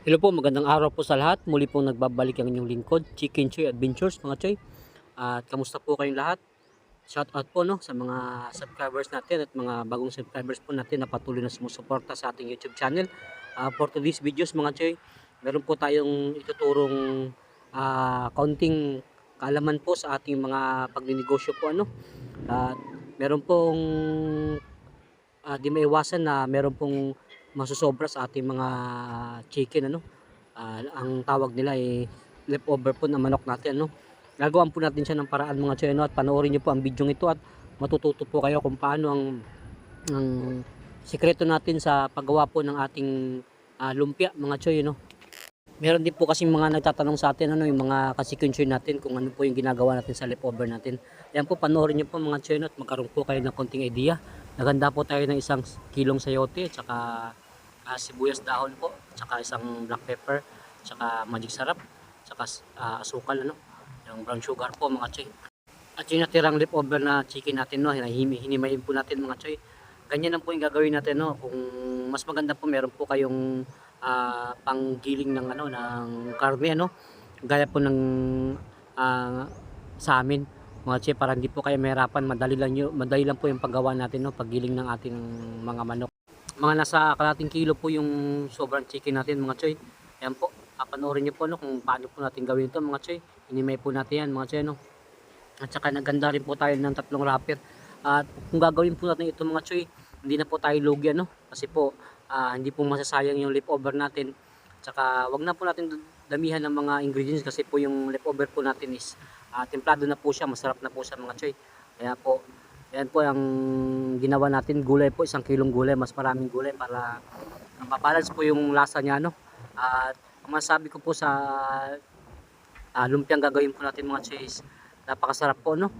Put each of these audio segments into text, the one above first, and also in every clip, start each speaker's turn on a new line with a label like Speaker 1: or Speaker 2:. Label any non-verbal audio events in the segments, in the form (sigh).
Speaker 1: Hello po, magandang araw po sa lahat. Muli pong nagbabalik ang inyong lingkod, Chicken Choy Adventures, mga Choy. At kamusta po kayong lahat? Shout out po no sa mga subscribers natin at mga bagong subscribers po natin na patuloy na sumusuporta sa ating YouTube channel. Ah, for today's videos mga Choy, meron po tayong ituturong ah, kaunting kaalaman po sa ating mga pagninegosyo po ano. At meron pong ah, di maiwasan na meron pong masusobra sa ating mga chicken ano. Ah, ang tawag nila ay leftover po na manok natin ano. Gagawan po natin siya ng paraan mga choy no at panoorin niyo po ang video ito at matututo po kayo kung paano ang ang sikreto natin sa paggawa po ng ating ah, lumpia mga choy no. Meron din po kasing mga nagtatanong sa atin ano yung mga kasikunchoy natin kung ano po yung ginagawa natin sa leftover natin. Yan po panoorin niyo po mga choy no at magkaroon po kayo ng konting idea. Naganda po tayo ng isang kilong sayote at saka ah, sibuyas dahon po, at saka isang black pepper, at saka magic sarap, at saka ah, asukal ano, yung brown sugar po mga choy. At yung natirang leftover na chicken natin no, hinimayin po natin mga choy. Ganyan lang po yung gagawin natin no. Kung mas maganda po meron po kayong ah, panggiling ng ano ng karne ano. Gaya po ng ah, sa amin mga choy para hindi po kayo mahirapan. Madali lang yun, madali lang po yung paggawa natin no? Paggiling ng ating mga manok. Mga nasa kalating kilo po yung sobrang chicken natin mga choy. Yan po Ah, panoorin niyo po no kung paano po natin gawin ito mga choy. Inimay po natin yan mga choy no? At saka naganda rin po tayo ng tatlong wrapper. At kung gagawin po natin ito mga choy hindi na po tayo lugi ano? Kasi po ah, hindi po masasayang yung leftover natin at saka wag na po natin damihan ng mga ingredients kasi po yung leftover po natin is ah, templado na po siya masarap na po siya mga choy. Kaya po yan po ang ginawa natin. Gulay po isang kilong gulay mas maraming gulay para mabalance po yung lasa niya no at ang masabi ko po sa uh, lumpiang gagawin po natin mga choice napakasarap po no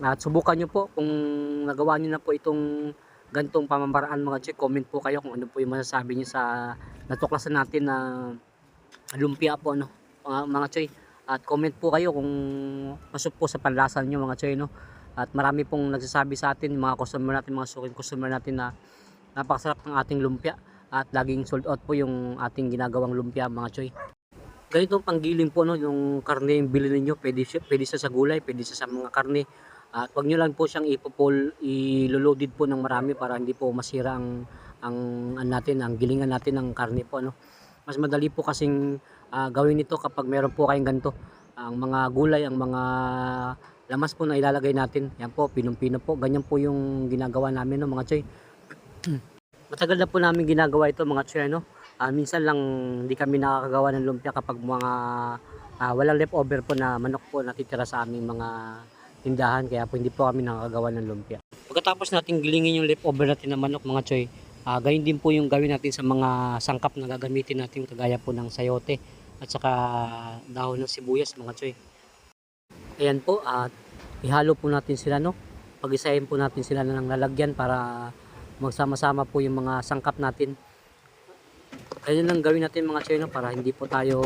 Speaker 1: at subukan nyo po kung nagawa nyo na po itong gantong pamamaraan mga choice comment po kayo kung ano po yung masasabi nyo sa natuklasan natin na lumpia po no mga, mga choy at comment po kayo kung pasok po sa panlasa nyo mga choy no? At marami pong nagsasabi sa atin mga customer natin mga suking customer natin na napakasarap ng ating lumpia at laging sold out po yung ating ginagawang lumpia mga choy ganito ang panggiling po no yung karne yung bilhin niyo pwede pwede siya sa gulay pwede siya sa mga karne at wag niyo lang po siyang ipopol iloloaded po ng marami para hindi po masira ang ang ano natin ang gilingan natin ng karne po no mas madali po kasing ah, gawin ito kapag meron po kayong ganito. Ang mga gulay ang mga lamas po na ilalagay natin. Yan po pinong-pino po. Ganyan po yung ginagawa namin no mga choy. (clears throat) Matagal na po namin ginagawa ito mga choy no Ah, minsan lang hindi kami nakakagawa ng lumpia kapag mga ah, walang leftover po na manok po natitira sa aming mga tindahan kaya po hindi po kami nakakagawa ng lumpia. Pagkatapos natin gilingin yung leftover natin na manok mga choy, ah, ganyan din po yung gawin natin sa mga sangkap na gagamitin natin kagaya po ng sayote at saka dahon ng sibuyas mga choy. Ayan po at ihalo po natin sila no. Pag-isahin po natin sila ng lalagyan para magsama-sama po yung mga sangkap natin ganyan lang gawin natin mga choy no, para hindi po tayo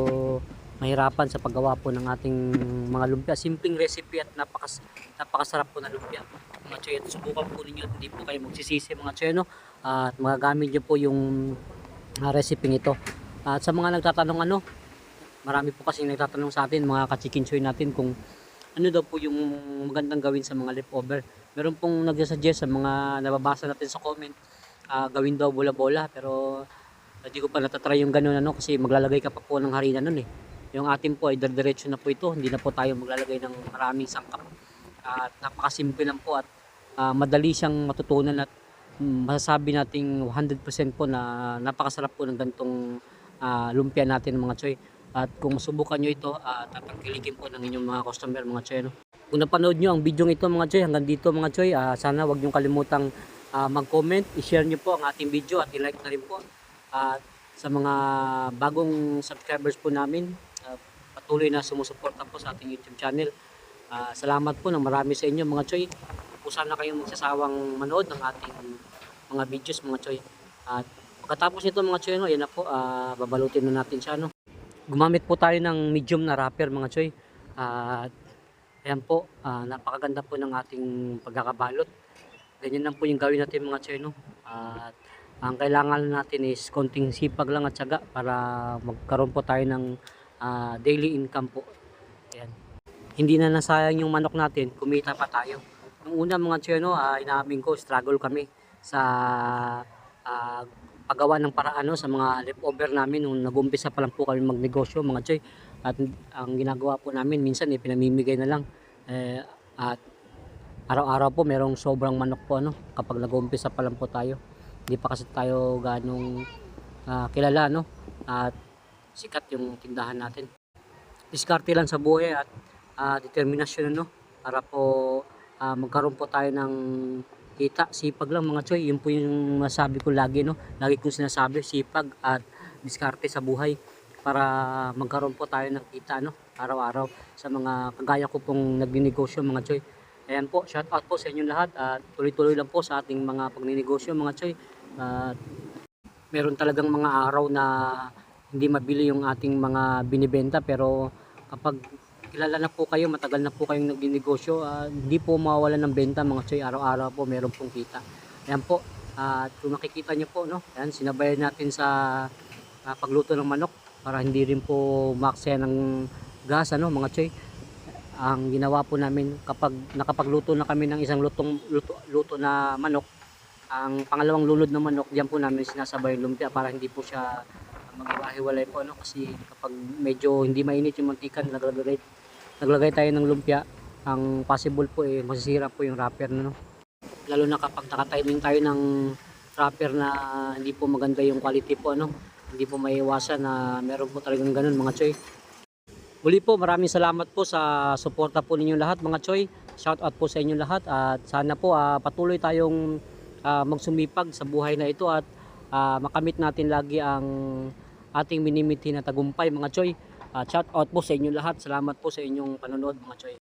Speaker 1: mahirapan sa paggawa po ng ating mga lumpia. Simpleng recipe at napakas napakasarap po na lumpia. Mga choy, at subukan po ninyo at hindi po kayo magsisisi mga choy no. At magagamit nyo po yung uh, recipe ito. At sa mga nagtatanong ano, marami po kasi nagtatanong sa atin, mga ka-chicken choy natin kung ano daw po yung magandang gawin sa mga leftover. Meron pong nagsusuggest sa mga nababasa natin sa comment, ah, gawin daw bola-bola pero hindi ko pa natatry yung ganun ano kasi maglalagay ka pa po ng harina nun eh. Yung atin po ay diretso na po ito, hindi na po tayo maglalagay ng maraming sangkap. At napakasimple lang po at ah, madali siyang matutunan at mm, masasabi nating 100% po na napakasarap po ng gantong ah, lumpia natin mga choy. At kung masubukan nyo ito, uh, tatangkilikin po ng inyong mga customer mga choy. No? Kung napanood nyo ang video ito mga choy, hanggang dito mga choy, ah, sana wag nyo kalimutang ah, mag-comment, i-share nyo po ang ating video at i-like na rin po. At sa mga bagong subscribers po namin, patuloy na sumusuporta po sa ating YouTube channel. Ah, salamat po ng marami sa inyo mga choy. Po sana kayong magsasawang manood ng ating mga videos mga choy. At pagkatapos nito mga choy, no, yan na po, ah, babalutin na natin siya. No? Gumamit po tayo ng medium na wrapper mga choy. At ayan po, ah, napakaganda po ng ating pagkakabalot. Ganyan lang po yung gawin natin mga choy. No? At Ang kailangan natin is konting sipag lang at syaga para magkaroon po tayo ng ah, daily income po. Ayan. Hindi na nasayang yung manok natin, kumita pa tayo. Nung una mga tiyano, uh, inaamin ko, struggle kami sa ah, paggawa ng paraan no, sa mga leftover namin nung nag-umpisa pa lang po kami magnegosyo mga choy. At ang ginagawa po namin minsan eh, pinamimigay na lang. Eh, at araw-araw po merong sobrang manok po ano kapag nag-umpisa pa lang po tayo. Hindi pa kasi tayo ganong ah, kilala no at sikat yung tindahan natin. Diskarte lang sa buhay at ah, determinasyon no para po ah, magkaroon po tayo ng kita, sipag lang mga choy. Yun po yung masabi ko lagi no. Lagi kong sinasabi sipag at diskarte sa buhay para magkaroon po tayo ng kita no araw-araw sa mga kagaya ko pong nagninegosyo mga choy. Ayan po, shout out po sa inyong lahat at tuloy-tuloy lang po sa ating mga pagninegosyo mga choy. At meron talagang mga araw na hindi mabili yung ating mga binibenta pero kapag kilala na po kayo, matagal na po kayong nagninegosyo, ah, hindi po mawawalan ng benta mga choy, araw-araw po meron pong kita. Ayan po, at kung nakikita nyo po, no, ayan, sinabayan natin sa ah, pagluto ng manok para hindi rin po maksaya ng gas, ano, mga choy. Ang ginawa po namin kapag nakapagluto na kami ng isang lutong luto, luto na manok, ang pangalawang lulod ng manok, diyan po namin sinasabay lumpia para hindi po siya maghiwalay po ano? Kasi kapag medyo hindi mainit yung mantika naglagay naglagay tayo ng lumpia. Ang possible po eh masisira po yung wrapper no lalo na kapag naka-timing tayo ng wrapper na hindi po maganda yung quality po ano? Hindi po maiiwasan na meron po talagang ganun mga choy. Muli po, maraming salamat po sa suporta po ninyo lahat mga choy. Shout out po sa inyo lahat at sana po ah, patuloy tayong ah, magsumipag sa buhay na ito at ah, makamit natin lagi ang ating minimiti na tagumpay mga choy. At shout out po sa inyo lahat. Salamat po sa inyong panonood mga choy.